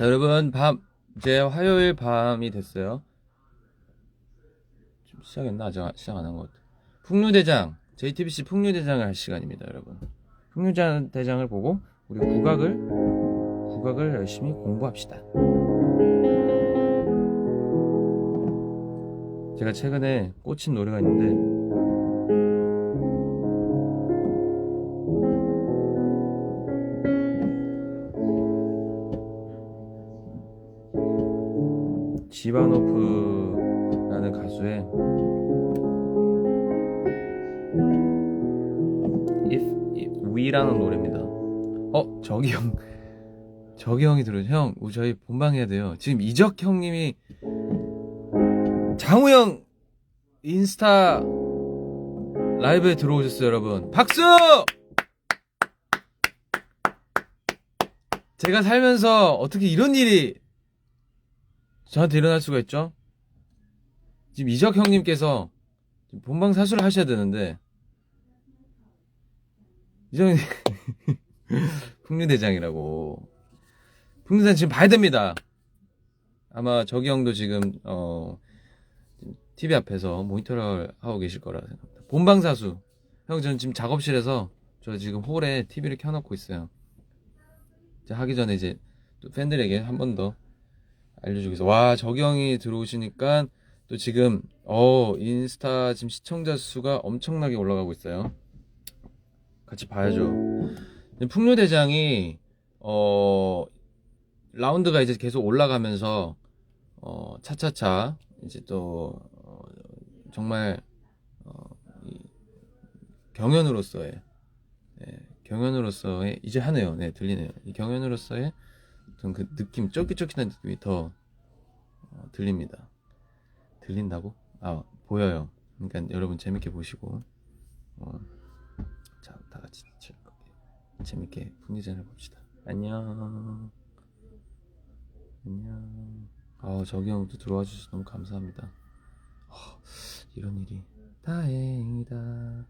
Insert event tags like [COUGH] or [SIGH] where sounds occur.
자, 여러분, 밤, 이제 화요일 밤이 됐어요. 좀 시작했나? 아직 시작 안 한 것 같아. 풍류대장, JTBC 풍류대장을 할 시간입니다, 여러분. 풍류대장을 보고, 우리 국악을, 국악을 열심히 공부합시다. 제가 최근에 꽂힌 노래가 있는데, 지바노프라는 가수의 If, We라는 노래입니다. 어 저기 형 저기 형이 들어 형 저희 본방 해야 돼요. 지금 이적 형님이 장우 형 인스타 라이브에 들어오셨어요 여러분 박수! 제가 살면서 어떻게 이런 일이 저한테 일어날 수가 있죠? 지금 이적 형님께서 본방 사수를 하셔야 되는데 이적 형님 [LAUGHS] 풍류대장이라고. 풍류대장 지금 봐야 됩니다. 아마 저기 형도 지금 어 TV 앞에서 모니터를 하고 계실 거라 생각합니다. 본방 사수. 형 저는 지금 작업실에서 저 지금 홀에 TV를 켜놓고 있어요. 하기 전에 이제 또 팬들에게 한 번 더 알려주기 위해서 와 저경이 들어오시니까 또 지금 어 인스타 지금 시청자 수가 엄청나게 올라가고 있어요. 같이 봐야죠. 풍류 대장이 어 라운드가 이제 계속 올라가면서 어 차차차 이제 또 어, 정말 어, 이 경연으로서의 네, 경연으로서의 이제 하네요. 네 들리네요. 이 경연으로서의 어떤 그 느낌 쫄깃쫄깃한 느낌이 더 어, 들립니다. 들린다고? 아 보여요. 그러니까 여러분 재밌게 보시고 어, 자, 다 같이 즐겁게 재밌게 풍리전을 봅시다. 안녕. 안녕. 아 저기 형도 들어와 주셔서 너무 감사합니다. 아, 이런 일이 다행이다.